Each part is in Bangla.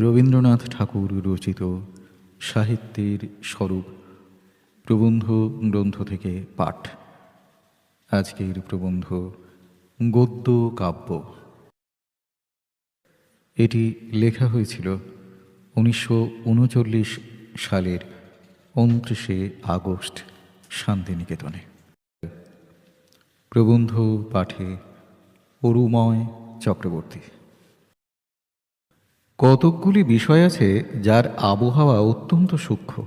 রবীন্দ্রনাথ ঠাকুর রচিত সাহিত্যের স্বরূপ প্রবন্ধ গ্রন্থ থেকে পাঠ। আজকের প্রবন্ধ গদ্য কাব্য। এটি লেখা হয়েছিল উনিশশো উনচল্লিশ সালের উনত্রিশে আগস্ট শান্তিনিকেতনে। প্রবন্ধ পাঠে অরুময় চক্রবর্তী। কতকগুলি বিষয় আছে যার আবহাওয়া অত্যন্ত সূক্ষ্ম।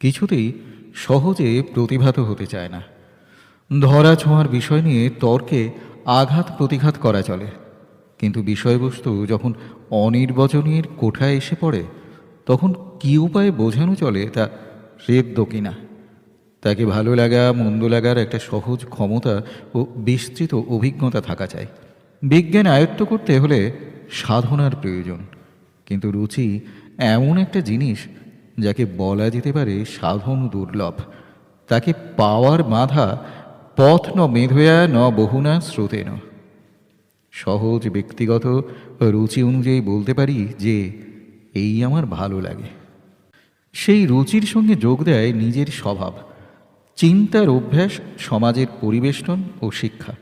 কিছুতেই সহজে প্রতিভাত হতে চায় না। ধরা ছোঁয়ার বিষয় নিয়ে তর্কে আঘাত প্রতিঘাত করা চলে। কিন্তু বিষয়বস্তু যখন অনির্বচনীর কোঠায় এসে পড়ে, তখন কী উপায়ে বোঝানো চলে তা রেদ্য কিনা? তাকে ভালো লাগা, মন্দ লাগার একটা সহজ ক্ষমতা ও বিস্তৃত অভিজ্ঞতা থাকা চাই। বিজ্ঞান আয়ত্ত করতে হলে সাধনার প্রয়োজন। কিন্তু রুচি এমন একটা জিনিস যাকে বলা যেতে পারে সাধন দুর্লভ। তাকে পাওয়ার বাধা পথ ন মেধয়া ন বহুনা স্রোতেন। সহজ ব্যক্তিগত রুচি অনুযায়ী বলতে পারি যে, এই আমার ভালো লাগে। সেই রুচির সঙ্গে যোগ দেয় নিজের স্বভাব, চিন্তার অভ্যাস, সমাজের পরিবেষ্টন ও শিক্ষা।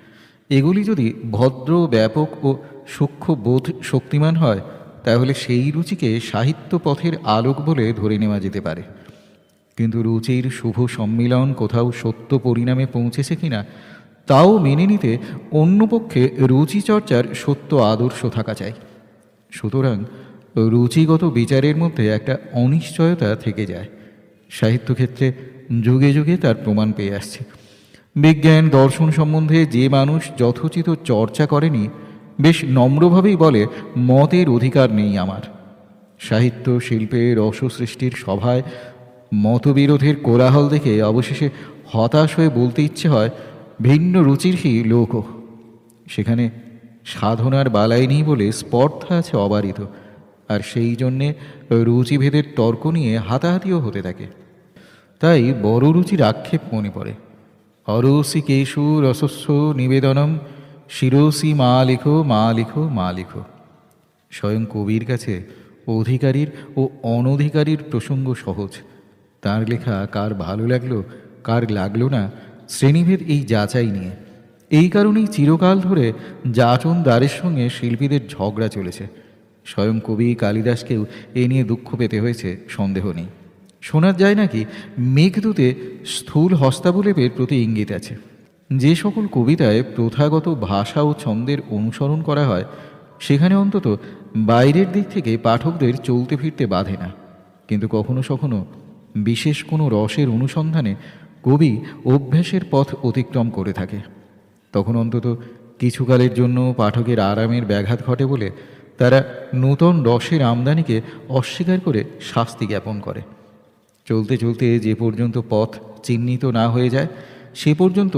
এগুলি যদি ভদ্র, ব্যাপক ও সূক্ষ্ম বোধ শক্তিমান হয় তাহলে সেই রুচিকে সাহিত্য পথের আলোক বলে ধরে নেওয়া যেতে পারে। কিন্তু রুচির শুভ সম্মিলন কোথাও সত্য পরিণামে পৌঁছেছে কিনা, তাও মেনে নিতে অন্য পক্ষে রুচিচর্চার সত্য আদর্শ থাকা চাই। সুতরাং রুচিগত বিচারের মধ্যে একটা অনিশ্চয়তা থেকে যায়। সাহিত্যক্ষেত্রে যুগে যুগে তার প্রমাণ পেয়ে আসছে। বিজ্ঞান, দর্শন সম্বন্ধে যে মানুষ যথোচিত চর্চা করেনি বেশ নম্রভাবেই বলে, মতের অধিকার নেই আমার। সাহিত্য শিল্পের রস সৃষ্টির সভায় মতবিরোধের কোলাহল দেখে অবশেষে হতাশ হয়ে বলতে ইচ্ছে হয়, ভিন্ন রুচিরই লোক সেখানে সাধনার বালাই নেই বলে স্পর্ধা আছে অবারিত, আর সেই জন্যে রুচিভেদের তর্ক নিয়ে হাতাহাতিও হতে থাকে। তাই বড় রুচির আক্ষেপ মনে পড়ে। অরসি কেশু রসস্ব নিবেদনম শিরসি মা লিখো মা লিখো মা লিখো স্বয়ং কবির কাছে অধিকারীর ও অনধিকারীর প্রসঙ্গ সহজ। তার লেখা কার ভালো লাগল, কার লাগল না, শ্রেণীভেদ এই যাচাই নিয়ে। এই কারণেই চিরকাল ধরে যাচন দ্বারের সঙ্গে শিল্পীদের ঝগড়া চলেছে। স্বয়ং কবি কালিদাসকেও এ নিয়ে দুঃখ পেতে হয়েছে, সন্দেহ নেই। শোনা যায় নাকি মেঘদূতে স্থূল হস্তাবলেপের প্রতি ইঙ্গিত আছে। যে সকল কবিতায় প্রথাগত ভাষা ও ছন্দের অনুসরণ করা হয়, সেখানে অন্তত বাইরের দিক থেকে পাঠকদের চলতে ফিরতে বাধে না। কিন্তু কখনো সখনো বিশেষ কোনো রসের অনুসন্ধানে কবি অভ্যাসের পথ অতিক্রম করে থাকে। তখন অন্তত কিছুকালের জন্য পাঠকের আরামের ব্যাঘাত ঘটে বলে তারা নূতন রসের আমদানিকে অস্বীকার করে শাস্তি জ্ঞাপন করে। চলতে চলতে যে পর্যন্ত পথ চিহ্নিত না হয়ে যায় সে পর্যন্ত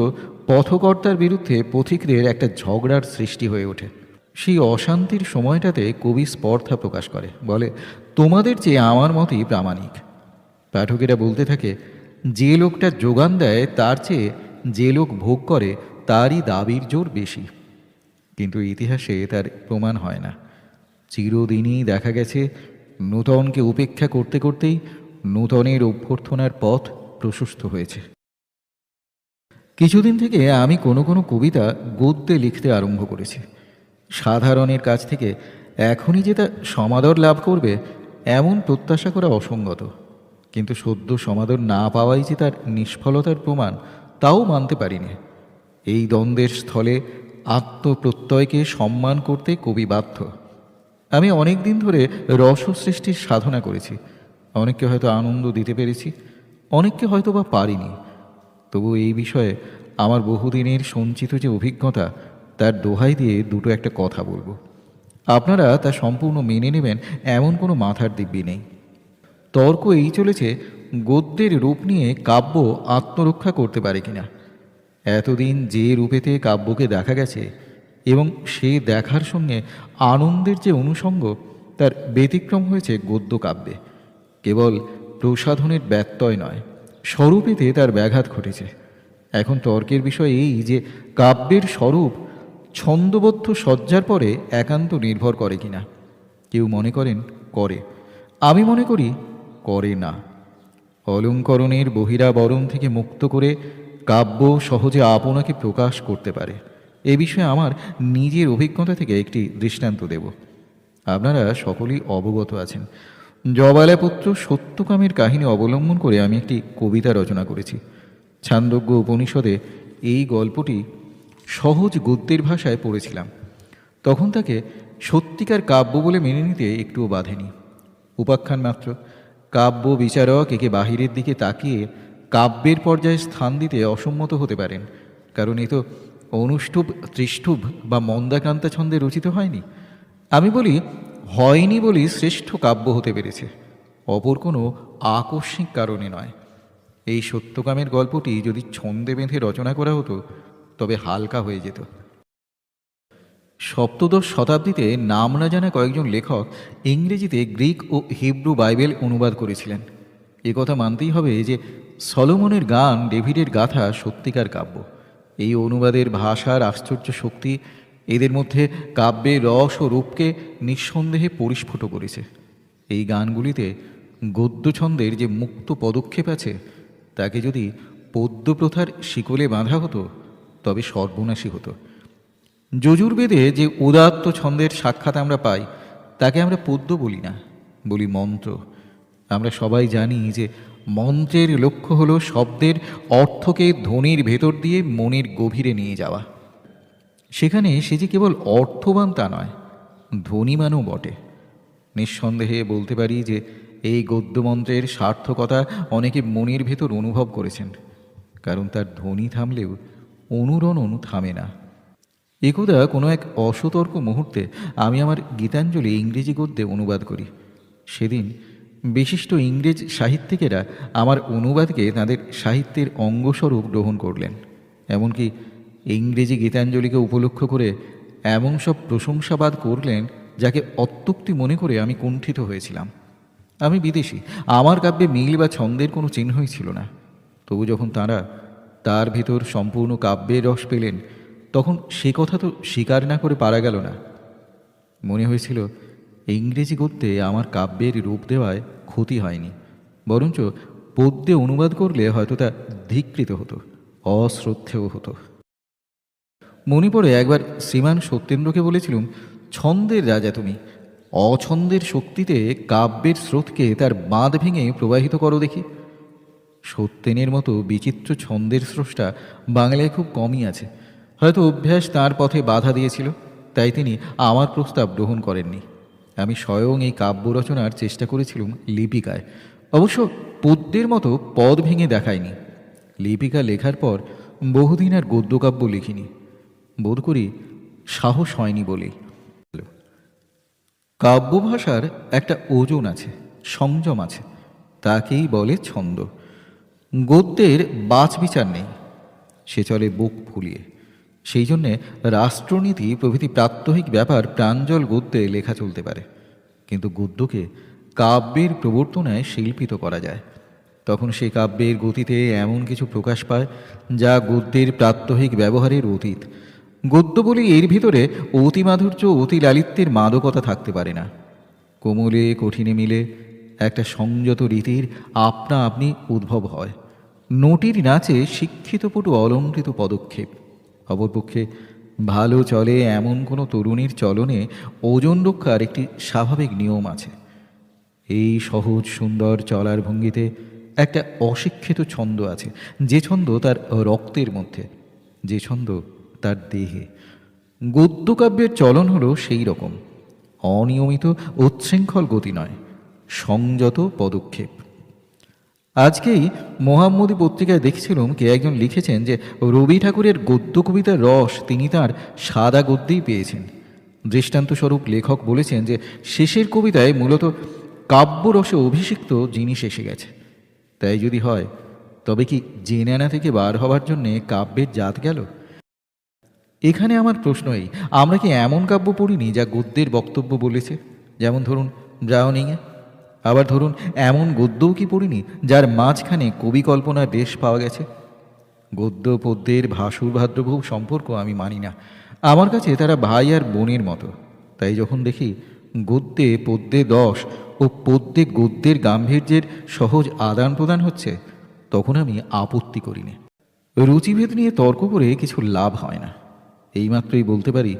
পথকর্তার বিরুদ্ধে পথিকদের একটা ঝগড়ার সৃষ্টি হয়ে ওঠে। সেই অশান্তির সময়টাতে কবি স্পর্ধা প্রকাশ করে, বলে, তোমাদের চেয়ে আমার মতই প্রামাণিক। পাঠকেরা বলতে থাকে, যে লোকটা যোগান দেয়, তার চেয়ে যে লোক ভোগ করে, তারই দাবির জোর বেশি। কিন্তু ইতিহাসে তার প্রমাণ হয় না। চিরদিনই দেখা গেছে, নূতনকে উপেক্ষা করতে করতেই নূতনের অভ্যর্থনার পথ প্রশস্ত হয়েছে। কিছুদিন থেকে আমি কোনো কোনো কবিতা গদ্যে লিখতে আরম্ভ করেছি। সাধারণের কাছ থেকে এখনই যে তা সমাদর লাভ করবে, এমন প্রত্যাশা করা অসঙ্গত। কিন্তু সদ্য সমাদর না পাওয়াই যে তার নিষ্ফলতার প্রমাণ, তাও মানতে পারিনি। এই দ্বন্দ্বের স্থলে আত্মপ্রত্যয়কে সম্মান করতে কবি বাধ্য। আমি অনেক দিন ধরে রস সৃষ্টির সাধনা করেছি। অনেককে হয়তো আনন্দ দিতে পেরেছি, অনেককে হয়তো বা পারিনি। তবু এই বিষয়ে আমার বহুদিনের সঞ্চিত যে অভিজ্ঞতা, তার দোহাই দিয়ে দুটো একটা কথা বলব। আপনারা তা সম্পূর্ণ মেনে নেবেন, এমন কোনো মাথার দিব্যি নেই। তর্ক এই চলেছে, গদ্যের রূপ নিয়ে কাব্য আত্মরক্ষা করতে পারে কিনা। এতদিন যে রূপেতে কাব্যকে দেখা গেছে, এবং সে দেখার সঙ্গে আনন্দের যে অনুষঙ্গ, তার ব্যতিক্রম হয়েছে গদ্য কাব্যে। কেবল প্রসাধনের ব্যত্যয় নয়। স্বরূপেতে তার ব্যাঘাত ঘটেছে। এখন তর্কের বিষয় এই যে কাব্যের স্বরূপ ছন্দবদ্ধ সজ্জার পরে একান্ত নির্ভর করে কিনা, কেউ মনে করেন করে। আমি মনে করি করে না। অলঙ্করণের বহিরাবরণ থেকে মুক্ত করে কাব্য সহজে আপনাকে প্রকাশ করতে পারে। এ বিষয়ে আমার নিজের অভিজ্ঞতা থেকে একটি দৃষ্টান্ত দেব। আপনারা সকলেই অবগত আছেন। জবালাপুত্র সত্যকামের কাহিনী অবলম্বন করে আমি একটি কবিতা রচনা করেছি। ছান্দোগ্য উপনিষদে এই গল্পটি সহজ গদ্যের ভাষায় পড়েছিলাম। তখন তাকে সত্যিকার কাব্য বলে মেনে নিতে একটুও বাধেনি। উপাখ্যান মাত্র। কাব্য বিচারক একে বাহিরের দিকে তাকিয়ে কাব্যের পর্যায়ে স্থান দিতে অসম্মত হতে পারেন, কারণ এ তো অনুষ্ঠুব ত্রিষ্ঠুব বা মন্দাকান্তা ছন্দে রচিত হয়নি। আমি বলি হয়নি বলেই শ্রেষ্ঠ কাব্য হতে পেরেছে। অপর কোনো আকস্মিক কারণে নয়। এই সত্যকামের গল্পটি যদি ছন্দে বেঁধে রচনা করা হতো, তবে হালকা হয়ে যেত। সপ্তদশ শতাব্দীতে নাম না জানা কয়েকজন লেখক ইংরেজিতে গ্রিক ও হিব্রু বাইবেল অনুবাদ করেছিলেন। কথা মানতেই হবে যে সলোমনের গান ডেভিডের গাথা সত্যিকার কাব্য। এই অনুবাদের ভাষার আশ্চর্য শক্তি এদের মধ্যে কাব্যের রস ও রূপকে নিঃসন্দেহে পরিস্ফুট করেছে। এই গানগুলিতে গদ্যছন্দের যে মুক্ত পদক্ষেপ আছে, তাকে যদি পদ্যপ্রথার শিকলে বাঁধা হতো, তবে সর্বনাশী হতো। যজুর্বেদে যে উদাত্ত ছন্দের সাক্ষাৎ আমরা পাই, তাকে আমরা পদ্য বলি না, বলি মন্ত্র। আমরা সবাই জানি যে মন্ত্রের লক্ষ্য হলো শব্দের অর্থকে ধ্বনির ভেতর দিয়ে মনের গভীরে নিয়ে যাওয়া। সেখানে সে যে কেবল অর্থবান তা নয়, ধ্বনিমানও বটে। নিঃসন্দেহে বলতে পারি যে এই গদ্যমন্ত্রের সার্থকতা অনেকে মনের ভেতর অনুভব করেছেন, কারণ তার ধ্বনি থামলেও অনুরণন থামে না। একদা কোনো এক অসতর্ক মুহূর্তে আমি আমার গীতাঞ্জলি ইংরেজি গদ্যে অনুবাদ করি। সেদিন বিশিষ্ট ইংরেজ সাহিত্যিকেরা আমার অনুবাদকে তাদের সাহিত্যের অঙ্গস্বরূপ গ্রহণ করলেন, এমনকি ইংরেজি গীতাঞ্জলিকে উপলক্ষ করে এমন সব প্রশংসাবাদ করলেন যাকে অত্যুক্তি মনে করে আমি কুণ্ঠিত হয়েছিলাম। আমি বিদেশি, আমার কাব্যে মিল বা ছন্দের কোনো চিহ্নই ছিল না। তবু যখন তারা তার ভিতর সম্পূর্ণ কাব্যের রস পেলেন, তখন সে কথা তো স্বীকার না করে পারা গেল না। মনে হয়েছিল ইংরেজি গদ্যে আমার কাব্যের রূপ দেওয়ায় ক্ষতি হয়নি, বরঞ্চ পদ্যে অনুবাদ করলে হয়তো তা ধিকৃত হতো, অশ্রদ্ধেয় হতো। মনে পড়ে একবার শ্রীমান সত্যেন্দ্রকে বলেছিলুম, ছন্দের রাজা তুমি, অছন্দের শক্তিতে কাব্যের স্রোতকে তার বাঁধ ভেঙে প্রবাহিত করো দেখি। সত্যেনের মতো বিচিত্র ছন্দের স্রষ্টা বাংলায় খুব কমই আছে। হয়তো অভ্যাস তার পথে বাধা দিয়েছিল, তাই তিনি আমার প্রস্তাব গ্রহণ করেননি। আমি স্বয়ং এই কাব্য রচনার চেষ্টা করেছিলাম লিপিকায়। অবশ্য পদ্যের মতো পদ ভেঙে দেখায়নি। লিপিকা লেখার পর বহুদিন আর গদ্যকাব্য লিখিনি। বোধ করি সাহস হয়নি বলেই কাব্য ভাষার একটা ওজন আছে, সংযম আছে, তাকেই বলে ছন্দ। গদ্যের বাছ বিচার নেই, সে চলে বুক ফুলিয়ে। সেই জন্যে রাষ্ট্রনীতি প্রভৃতি প্রাত্যহিক ব্যাপার প্রাঞ্জল গদ্যে লেখা চলতে পারে। কিন্তু গদ্যকে কাব্যের প্রবর্তনায় শিল্পিত করা যায়। তখন সেই কাব্যের গতিতে এমন কিছু প্রকাশ পায়, যা গদ্যের প্রাত্যহিক ব্যবহারের অতীত। গদ্য বলে এর ভিতরে অতি মাধুর্য অতি লালিত্যের মাদকতা থাকতে পারে না। কোমলে, কঠিনে মিলে একটা সংযত রীতির আপনা আপনি উদ্ভব হয়। নটির নাচে শিক্ষিতপটু অলঙ্কৃত পদক্ষেপ। অপরপক্ষে, ভালো চলে এমন কোনো তরুণীর চলনে ওজন রক্ষার একটি স্বাভাবিক নিয়ম আছে। এই সহজ সুন্দর চলার ভঙ্গিতে একটা অশিক্ষিত ছন্দ আছে, যে ছন্দ তার রক্তের মধ্যে, যে ছন্দ তার দেহে। গদ্যকাব্যের চলন হলো সেই রকম। অনিয়মিত, উচ্ছৃঙ্খল গতি নয়, সংযত পদক্ষেপ। আজকেই মোহাম্মদী পত্রিকায় দেখছিলাম কে একজন লিখেছেন যে, রবি ঠাকুরের গদ্য কবিতার রস তিনি তার সাদা গদ্যেই পেয়েছেন। দৃষ্টান্তস্বরূপ লেখক বলেছেন যে, শেষের কবিতায় মূলত কাব্যরসে অভিষিক্ত জিনিস এসে গেছে। তাই যদি হয়, তবে কি জেনে আনা থেকে বার হওয়ার জন্যে কাব্যের জাত গেল? এখানে আমার প্রশ্ন এই, আমরা কি এমন কাব্য পড়িনি যা গদ্যের বক্তব্য বলেছে? যেমন ধরুন ব্রাউনিংয়ে আবার ধরুন এমন গদ্যও কি পড়িনি যার মাঝখানে কবি কল্পনার বেশ পাওয়া গেছে? গদ্য, পদ্যের ভাসুর ভাদ্রভূ সম্পর্ক আমি মানি না। আমার কাছে তারা ভাই আর বোনের মতো। তাই যখন দেখি গদ্যে পদ্যে দশ ও পদ্যে গদ্যের গাম্ভীর্যের সহজ আদান প্রদান হচ্ছে, তখন আমি আপত্তি করিনি। রুচিভেদ নিয়ে তর্ক করে কিছু লাভ হয় না। এইমাত্রই বলতে পারি,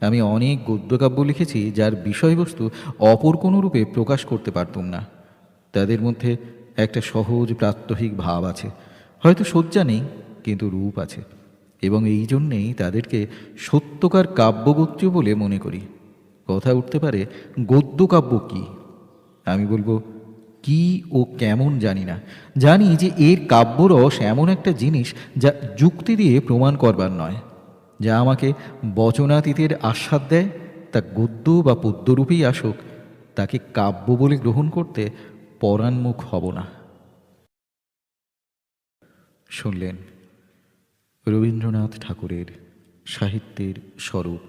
আমি অনেক গদ্যকাব্য লিখেছি যার বিষয়বস্তু অপর কোনো রূপে প্রকাশ করতে পারতুম না। তাদের মধ্যে একটা সহজ প্রাত্যহিক ভাব আছে, হয়তো শয্যা নেই, কিন্তু রূপ আছে। এবং এই জন্যেই তাদেরকে সত্যকার কাব্যগোত্রীয় বলে মনে করি। কথা উঠতে পারে গদ্যকাব্য কি? আমি বলব, কি ও কেমন জানি না। জানি যে এর কাব্যরস এমন একটা জিনিস যা যুক্তি দিয়ে প্রমাণ করবার নয়। যা আমাকে বচনাতীতের আস্বাদ দেয়, তা গদ্য বা পদ্যরূপেই আসুক, তাকে কাব্য বলে গ্রহণ করতে পরাণমুখ হব না। শুনলেন, রবীন্দ্রনাথ ঠাকুরের সাহিত্যের স্বরূপ,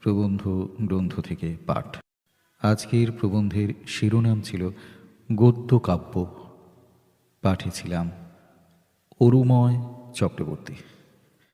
প্রবন্ধ গ্রন্থ থেকে পাঠ। আজকের প্রবন্ধের শিরোনাম ছিল গদ্য কাব্য। পাঠিয়েছিলাম অরুময় চক্রবর্তী।